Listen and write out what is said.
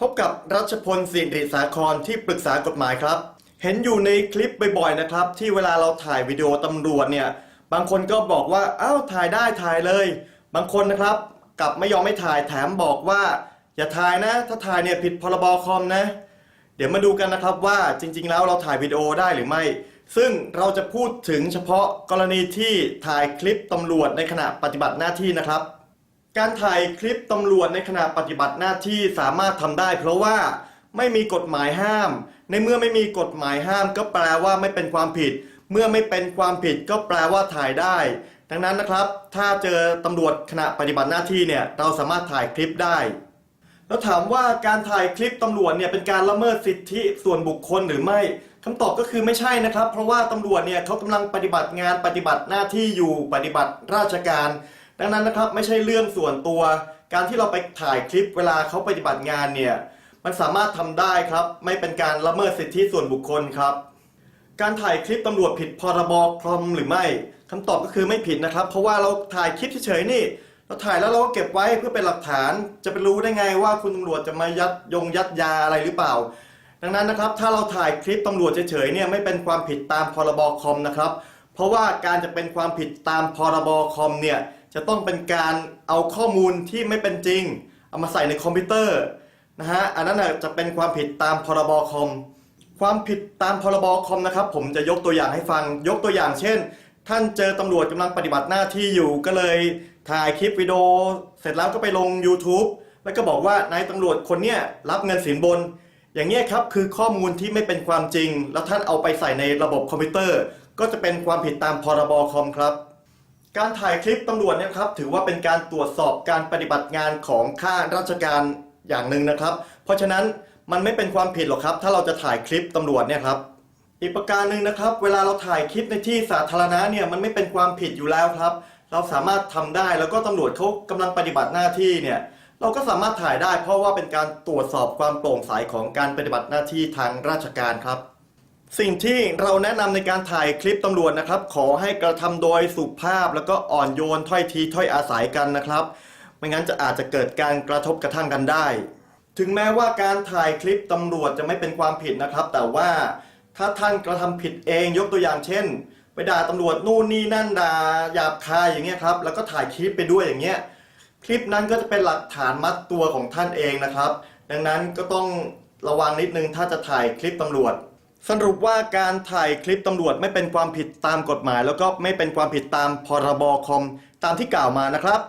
พบกับรัชพลสิริสาครที่ปรึกษากฎหมายครับ เห็นอยู่ในคลิปบ่อยๆนะครับ ที่เวลาเราถ่ายวิดีโอตำรวจเนี่ย บางคนก็บอกว่าอ้าวถ่ายได้ถ่ายเลย บางคนนะครับกลับไม่ยอมไม่ถ่ายแถมบอกว่า อย่าถ่ายนะ ถ้าถ่ายเนี่ยผิดพรบคอมนะ เดี๋ยวมาดูกันนะครับว่าจริง ๆ แล้วเราถ่ายวิดีโอได้หรือไม่ ซึ่งเราจะพูดถึงเฉพาะกรณีที่ถ่ายคลิปตำรวจในขณะปฏิบัติหน้าที่นะครับ การถ่ายคลิปตำรวจในขณะปฏิบัติหน้าที่สามารถทำได้ เพราะว่าไม่มีกฎหมายห้าม ในเมื่อไม่มีกฎหมายห้าม ก็แปลว่าไม่เป็นความผิด เมื่อไม่เป็นความผิดก็แปลว่าถ่ายได้ ดังนั้นนะครับ ถ้าเจอตำรวจขณะปฏิบัติหน้าที่เนี่ยเราสามารถถ่ายคลิปได้ แล้วถามว่าการถ่ายคลิปตำรวจเนี่ยเป็นการละเมิดสิทธิส่วนบุคคลหรือไม่คำตอบก็คือไม่ใช่นะครับ เพราะว่าตำรวจเนี่ยเขากำลังปฏิบัติงานปฏิบัติหน้าที่อยู่ปฏิบัติราชการ ดังนั้นนะครับไม่ใช่เรื่องส่วนตัว การที่เราไปถ่ายคลิปเวลาเขาปฏิบัติงานเนี่ยมันสามารถทำได้ครับ ไม่เป็นการละเมิดสิทธิส่วนบุคคลครับ การถ่ายคลิปตำรวจผิดพรบคอมหรือไม่คำตอบก็คือไม่ผิดนะครับ เพราะว่าเราถ่ายคลิปเฉยๆนี่เราถ่ายแล้วเราก็เก็บไว้เพื่อเป็นหลักฐาน จะไปรู้ได้ไงว่าคุณตำรวจจะมายัดยงยัดยาอะไรหรือเปล่า ดังนั้นนะครับ ถ้าเราถ่ายคลิปตำรวจเฉยๆเนี่ยไม่เป็นความผิดตามพรบคอมนะครับ เพราะว่าการจะเป็นความผิดตามพรบคอมเนี่ย จะต้องเป็นการเอาข้อมูลที่ไม่เป็นจริง เอามาใส่ในคอมพิวเตอร์นะฮะอันนั้นจะเป็นความผิดตามพรบคอม ความผิดตามพรบคอมนะครับ ผมจะยกตัวอย่างให้ฟัง ยกตัวอย่างเช่น ท่านเจอตำรวจกำลังปฏิบัติหน้าที่อยู่ก็เลยถ่ายคลิปวิดีโอ เสร็จแล้วก็ไปลง YouTube แล้วก็บอกว่านายตำรวจคนเนี้ยรับเงินสินบน อย่างเงี้ยครับคือข้อมูลที่ไม่เป็นความจริง แล้วท่านเอาไปใส่ในระบบคอมพิวเตอร์ ก็จะเป็นความผิดตามพรบคอมครับ การถ่ายคลิปตำรวจเนี่ยครับถือว่าเป็นการตรวจสอบการปฏิบัติงานของข้าราชการอย่างหนึ่งนะครับ เพราะฉะนั้นมันไม่เป็นความผิดหรอกครับ ถ้าเราจะถ่ายคลิปตำรวจเนี่ยครับอีกประการหนึ่งนะครับ เวลาเราถ่ายคลิปในที่สาธารณะเนี่ยมันไม่เป็นความผิดอยู่แล้วครับ เราสามารถทำได้แล้วก็ตำรวจเขากำลังปฏิบัติหน้าที่เนี่ยเราก็สามารถถ่ายได้ เพราะว่าเป็นการตรวจสอบความโปร่งใสของการปฏิบัติหน้าที่ทางราชการครับ สิ่งที่เราแนะนำในการถ่ายคลิปตำรวจนะครับ ขอให้กระทำโดยสุภาพแล้วก็อ่อนโยนถ้อยทีถ้อยอาศัยกันนะครับ ไม่งั้นจะอาจจะเกิดการกระทบกระทั่งกันได้ ถึงแม้ว่าการถ่ายคลิปตำรวจจะไม่เป็นความผิดนะครับ แต่ว่าถ้าท่านกระทำผิดเองยกตัวอย่างเช่น ไปด่าตำรวจนู่นนี่นั่นด่าหยาบคายอย่างเงี้ยครับ แล้วก็ถ่ายคลิปไปด้วยอย่างเงี้ยคลิปนั้นก็จะเป็นหลักฐานมัดตัวของท่านเองนะครับ ดังนั้นก็ต้องระวังนิดนึงถ้าจะถ่ายคลิปตำรวจ สรุปว่าการถ่ายคลิปตำรวจไม่เป็นความผิดตามกฎหมาย แล้วก็ไม่เป็นความผิดตามพรบคอมตามที่กล่าวมานะครับ